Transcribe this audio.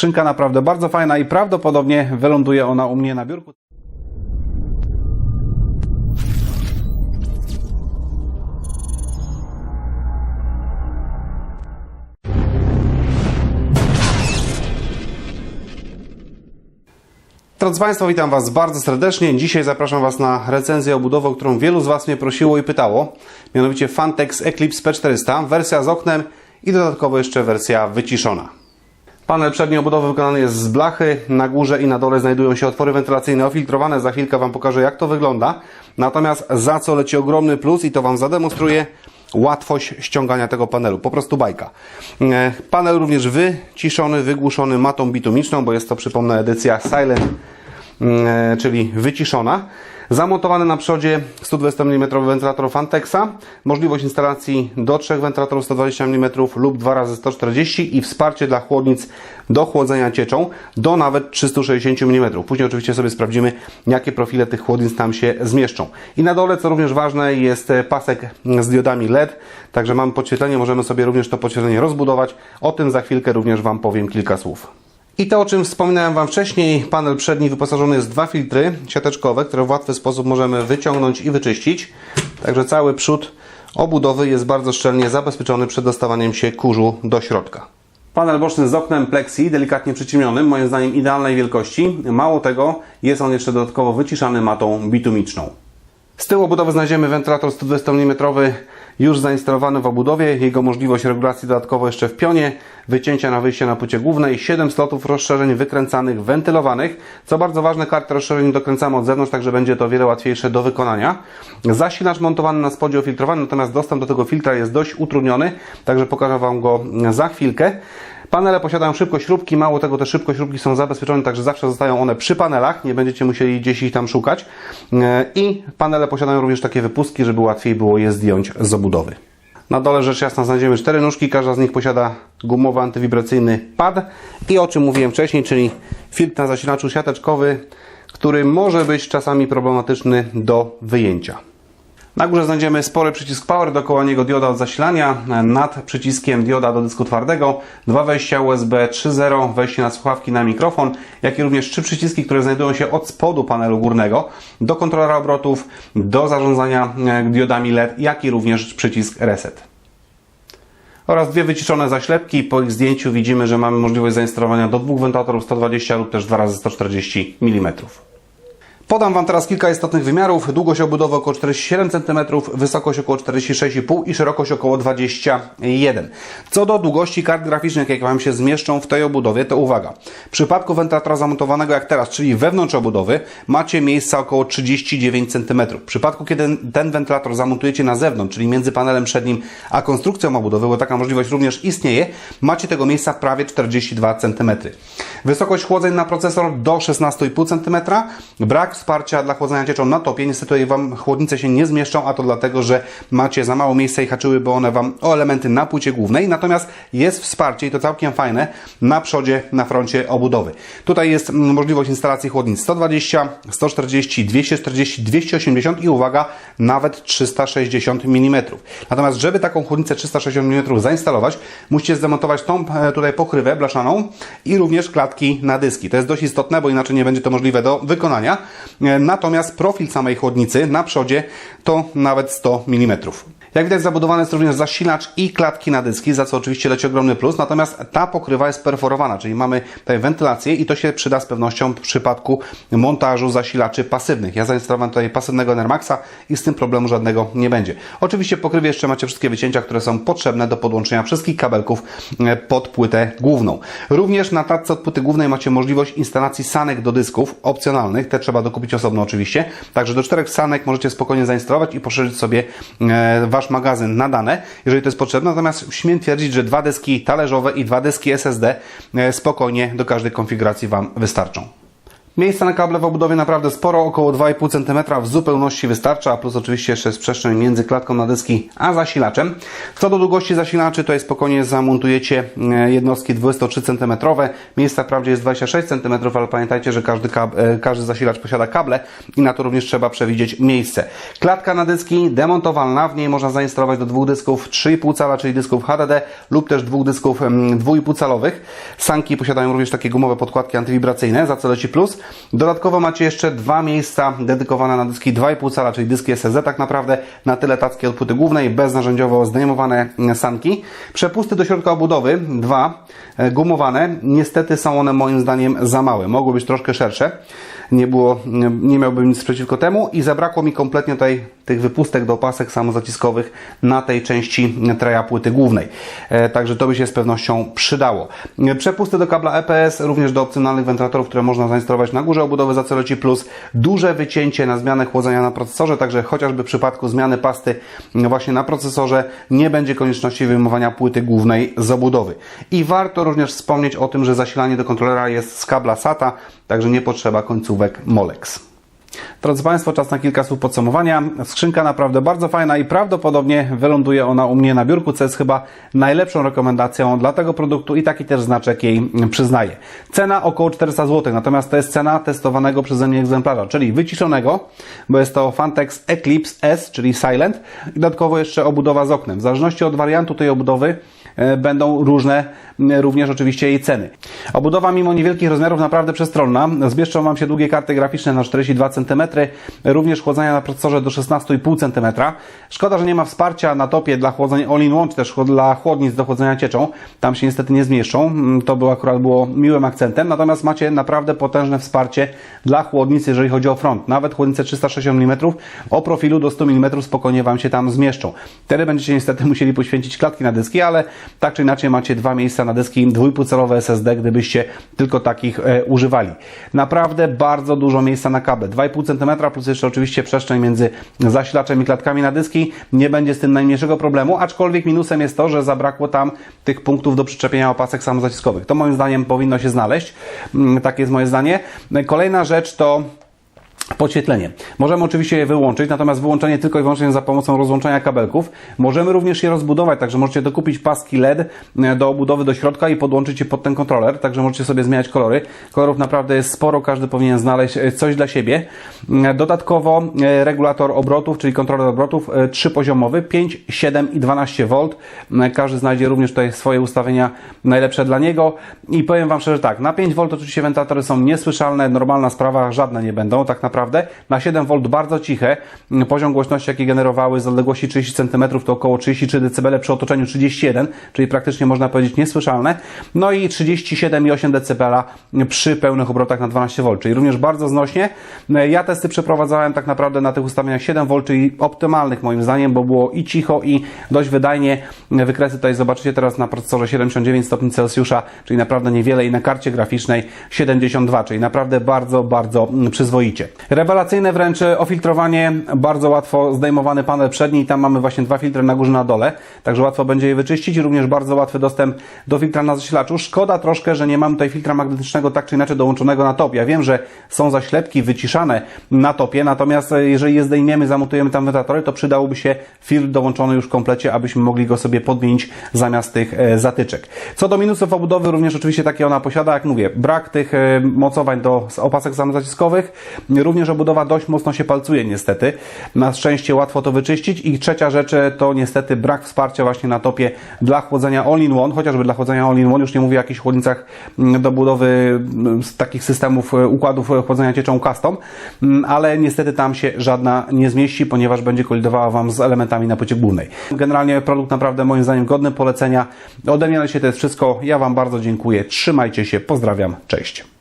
Skrzynka naprawdę bardzo fajna i prawdopodobnie wyląduje ona u mnie na biurku. Drodzy Państwo, witam Was bardzo serdecznie. Dzisiaj zapraszam Was na recenzję obudowy, o którą wielu z Was mnie prosiło i pytało. Mianowicie Fantex Eclipse P400, wersja z oknem i dodatkowo jeszcze wersja wyciszona. Panel przedniej obudowy wykonany jest z blachy. Na górze i na dole znajdują się otwory wentylacyjne ofiltrowane. Za chwilkę Wam pokażę, jak to wygląda. Natomiast za co leci ogromny plus i to Wam zademonstruję, łatwość ściągania tego panelu. Po prostu bajka. E, Panel również wyciszony, wygłuszony matą bitumiczną, bo jest to, przypomnę, edycja Silent, e, czyli wyciszona. Zamontowany na przodzie 120 mm wentylator Fantexa, możliwość instalacji do trzech wentylatorów 120 mm lub 2x140 i wsparcie dla chłodnic do chłodzenia cieczą do nawet 360 mm. Później oczywiście sobie sprawdzimy, jakie profile tych chłodnic tam się zmieszczą. I na dole, co również ważne, jest pasek z diodami LED, także mamy podświetlenie, możemy sobie również to podświetlenie rozbudować. O tym za chwilkę również Wam powiem kilka słów. I to, o czym wspominałem Wam wcześniej, panel przedni wyposażony jest w dwa filtry siateczkowe, które w łatwy sposób możemy wyciągnąć i wyczyścić. Także cały przód obudowy jest bardzo szczelnie zabezpieczony przed dostawaniem się kurzu do środka. Panel boczny z oknem plexi, delikatnie przyciemnionym, moim zdaniem idealnej wielkości. Mało tego, jest on jeszcze dodatkowo wyciszany matą bitumiczną. Z tyłu obudowy znajdziemy wentylator 120 mm już zainstalowany w obudowie. Jego możliwość regulacji dodatkowo jeszcze w pionie, wycięcia na wyjście na płycie głównej, 7 slotów rozszerzeń wykręcanych, wentylowanych. Co bardzo ważne, kartę rozszerzeń dokręcamy od zewnątrz, także będzie to wiele łatwiejsze do wykonania. Zasilacz montowany na spodzie ofiltrowany, natomiast dostęp do tego filtra jest dość utrudniony, także pokażę Wam go za chwilkę. Panele posiadają szybkość śrubki, mało tego te szybkość śrubki są zabezpieczone, także zawsze zostają one przy panelach, nie będziecie musieli gdzieś ich tam szukać. E, I panele posiadają również takie wypustki, żeby łatwiej było je zdjąć z obudowy. Na dole rzecz jasna znajdziemy cztery nóżki, każda z nich posiada gumowy antywibracyjny pad i o czym mówiłem wcześniej, czyli filtr na zasilaczu siateczkowy, który może być czasami problematyczny do wyjęcia. Na górze znajdziemy spory przycisk Power, dookoła niego dioda od zasilania, nad przyciskiem dioda do dysku twardego, dwa wejścia USB 3.0, wejście na słuchawki, na mikrofon, jak i również trzy przyciski, które znajdują się od spodu panelu górnego, do kontrolera obrotów, do zarządzania e, diodami LED, jak i również przycisk Reset. Oraz dwie wyciszone zaślepki. Po ich zdjęciu widzimy, że mamy możliwość zainstalowania do dwóch wentylatorów 120 lub też 2x140 mm. Podam Wam teraz kilka istotnych wymiarów. Długość obudowy około 47 cm, wysokość około 46,5 i szerokość około 21. Co do długości kart graficznych, jakie Wam się zmieszczą w tej obudowie, to uwaga. W przypadku wentylatora zamontowanego jak teraz, czyli wewnątrz obudowy, macie miejsca około 39 cm. W przypadku, kiedy ten wentylator zamontujecie na zewnątrz, czyli między panelem przednim a konstrukcją obudowy, bo taka możliwość również istnieje, macie tego miejsca prawie 42 cm. Wysokość chłodzeń na procesor do 16,5 cm. Brak wsparcia dla chłodzenia cieczą na topie. Niestety Wam chłodnice się nie zmieszczą, a to dlatego, że macie za mało miejsca i haczyłyby one Wam o elementy na płycie głównej. Natomiast jest wsparcie i to całkiem fajne na przodzie, na froncie obudowy. Tutaj jest mm, możliwość instalacji chłodnic 120, 140, 240, 280 i uwaga, nawet 360 mm. Natomiast, żeby taką chłodnicę 360 mm zainstalować, musicie zdemontować tą e, tutaj pokrywę blaszaną i również klatki na dyski. To jest dość istotne, bo inaczej nie będzie to możliwe do wykonania. E, Natomiast profil samej chłodnicy na przodzie to nawet 100 mm. Jak widać zabudowany jest również zasilacz i klatki na dyski, za co oczywiście leci ogromny plus, natomiast ta pokrywa jest perforowana, czyli mamy tutaj wentylację i to się przyda z pewnością w przypadku montażu zasilaczy pasywnych. Ja zainstalowałem tutaj pasywnego Nermaxa i z tym problemu żadnego nie będzie. Oczywiście pokrywie jeszcze macie wszystkie wycięcia, które są potrzebne do podłączenia wszystkich kabelków e, pod płytę główną. Również na tacce od płyty głównej macie możliwość instalacji sanek do dysków opcjonalnych, te trzeba dokupić osobno oczywiście, także do czterech sanek możecie spokojnie zainstalować i poszerzyć sobie e, Wasz magazyn na dane, jeżeli to jest potrzebne, natomiast śmiem twierdzić, że dwa dyski talerzowe i dwa dyski SSD e, spokojnie do każdej konfiguracji Wam wystarczą. Miejsca na kable w obudowie naprawdę sporo, około 2,5 cm w zupełności wystarcza, plus oczywiście jeszcze jest przestrzeń między klatką na dyski a zasilaczem. Co do długości zasilaczy, to jest spokojnie zamontujecie e, jednostki 23 cm. Miejsca wprawdzie jest 26 cm, ale pamiętajcie, że każdy, e, każdy zasilacz posiada kable i na to również trzeba przewidzieć miejsce. Klatka na dyski demontowalna, w niej można zainstalować do dwóch dysków 3,5 cala, czyli dysków HDD lub też dwóch dysków em, 2,5 calowych. Sanki posiadają również takie gumowe podkładki antywibracyjne za co leci plus. Dodatkowo macie jeszcze dwa miejsca dedykowane na dyski 2,5 cala, czyli dyski SSD tak naprawdę na tyle tackie od płyty głównej, beznarzędziowo zdejmowane sanki. Przepusty do środka obudowy, dwa, e, gumowane. Niestety są one moim zdaniem za małe. Mogły być troszkę szersze. Nie było, nie, miałbym nic przeciwko temu i zabrakło mi kompletnie tutaj tych wypustek do opasek samozaciskowych na tej części treja płyty głównej. E, Także to by się z pewnością przydało. E, Przepusty do kabla EPS, również do opcjonalnych wentylatorów, które można zainstalować na górze obudowy za Celoci Plus. Duże wycięcie na zmianę chłodzenia na procesorze, także chociażby w przypadku zmiany pasty właśnie na procesorze nie będzie konieczności wyjmowania płyty głównej z obudowy. I warto również wspomnieć o tym, że zasilanie do kontrolera jest z kabla SATA, także nie potrzeba końcówek Molex. Drodzy Państwo, czas na kilka słów podsumowania. Skrzynka naprawdę bardzo fajna i prawdopodobnie wyląduje ona u mnie na biurku, co jest chyba najlepszą rekomendacją dla tego produktu i taki też znaczek jej przyznaję. Cena około 400 zł, natomiast to jest cena testowanego przeze mnie egzemplarza, czyli wyciszonego, bo jest to Fantex Eclipse S, czyli Silent i dodatkowo jeszcze obudowa z oknem. W zależności od wariantu tej obudowy e, będą różne również oczywiście jej ceny. Obudowa mimo niewielkich rozmiarów naprawdę przestronna. Zmieszczą Wam się długie karty graficzne na 42 cm, również chłodzenia na procesorze do 16,5 cm. Szkoda, że nie ma wsparcia na topie dla chłodzeń all-in-one, czy też dla chłodnic do chłodzenia cieczą. Tam się niestety nie zmieszczą. Mm, To było akurat było miłym akcentem. Natomiast macie naprawdę potężne wsparcie dla chłodnic, jeżeli chodzi o front. Nawet chłodnice 360 mm o profilu do 100 mm spokojnie Wam się tam zmieszczą. Wtedy będziecie niestety musieli poświęcić klatki na dyski, ale tak czy inaczej macie dwa miejsca na dyski 2,5-calowe SSD, gdybyście tylko takich e, używali. Naprawdę bardzo dużo miejsca na kable. 2,5 cm plus jeszcze oczywiście przestrzeń między zasilaczem i klatkami na dyski. Nie będzie z tym najmniejszego problemu, aczkolwiek minusem jest to, że zabrakło tam tych punktów do przyczepienia opasek samozaciskowych. To moim zdaniem powinno się znaleźć. Mm, Takie jest moje zdanie. Kolejna rzecz to Podświetlenie. Możemy oczywiście je wyłączyć, natomiast wyłączenie tylko i wyłącznie za pomocą rozłączenia kabelków. Możemy również je rozbudować, także możecie dokupić paski LED e, do obudowy do środka i podłączyć je pod ten kontroler, także możecie sobie zmieniać kolory. Kolorów naprawdę jest sporo, każdy powinien znaleźć e, coś dla siebie. E, Dodatkowo regulator obrotów, czyli kontroler obrotów trzypoziomowy, 5, 7 i 12 V. Każdy znajdzie również tutaj swoje ustawienia najlepsze dla niego i powiem Wam szczerze tak, na 5 V oczywiście wentylatory są niesłyszalne, normalna sprawa, żadne nie będą, tak naprawdę. Na 7 V bardzo ciche, poziom głośności jaki generowały z odległości 30 cm to około 33 dB przy otoczeniu 31, czyli praktycznie można powiedzieć niesłyszalne. No i 37,8 dB przy pełnych obrotach na 12 V, czyli również bardzo znośnie. Ja testy przeprowadzałem tak naprawdę na tych ustawieniach 7 V, czyli optymalnych moim zdaniem, bo było i cicho i dość wydajnie. Wykresy tutaj zobaczycie teraz na procesorze 79 stopni Celsjusza, czyli naprawdę niewiele i na karcie graficznej 72, czyli naprawdę bardzo, bardzo przyzwoicie. Rewelacyjne wręcz ofiltrowanie, bardzo łatwo zdejmowany panel przedni i tam mamy właśnie dwa filtry na górze na dole, także łatwo będzie je wyczyścić, również bardzo łatwy dostęp do filtra na zasilaczu. Szkoda troszkę, że nie mam tutaj filtra magnetycznego tak czy inaczej dołączonego na top. Ja wiem, że są zaślepki wyciszane na topie, natomiast jeżeli je zdejmiemy, zamontujemy tam wentylatory, to przydałoby się filtr dołączony już w komplecie, abyśmy mogli go sobie podmienić zamiast tych e, zatyczek. Co do minusów obudowy, również oczywiście takie ona posiada, jak mówię, brak tych e, mocowań do opasek samozaciskowych, również obudowa dość mocno się palcuje niestety. Na szczęście łatwo to wyczyścić i trzecia rzecz e, to niestety brak wsparcia właśnie na topie dla chłodzenia all-in-one, chociażby dla chłodzenia all-in-one, już nie mówię o jakichś chłodnicach mm, do budowy mm, takich systemów e, układów e, chłodzenia cieczą custom, mm, ale niestety tam się żadna nie zmieści, ponieważ będzie kolidowała Wam z elementami na płycie głównej. Generalnie produkt naprawdę moim zdaniem godny polecenia. Ode mnie na dzisiaj to jest wszystko. Ja Wam bardzo dziękuję. Trzymajcie się. Pozdrawiam. Cześć.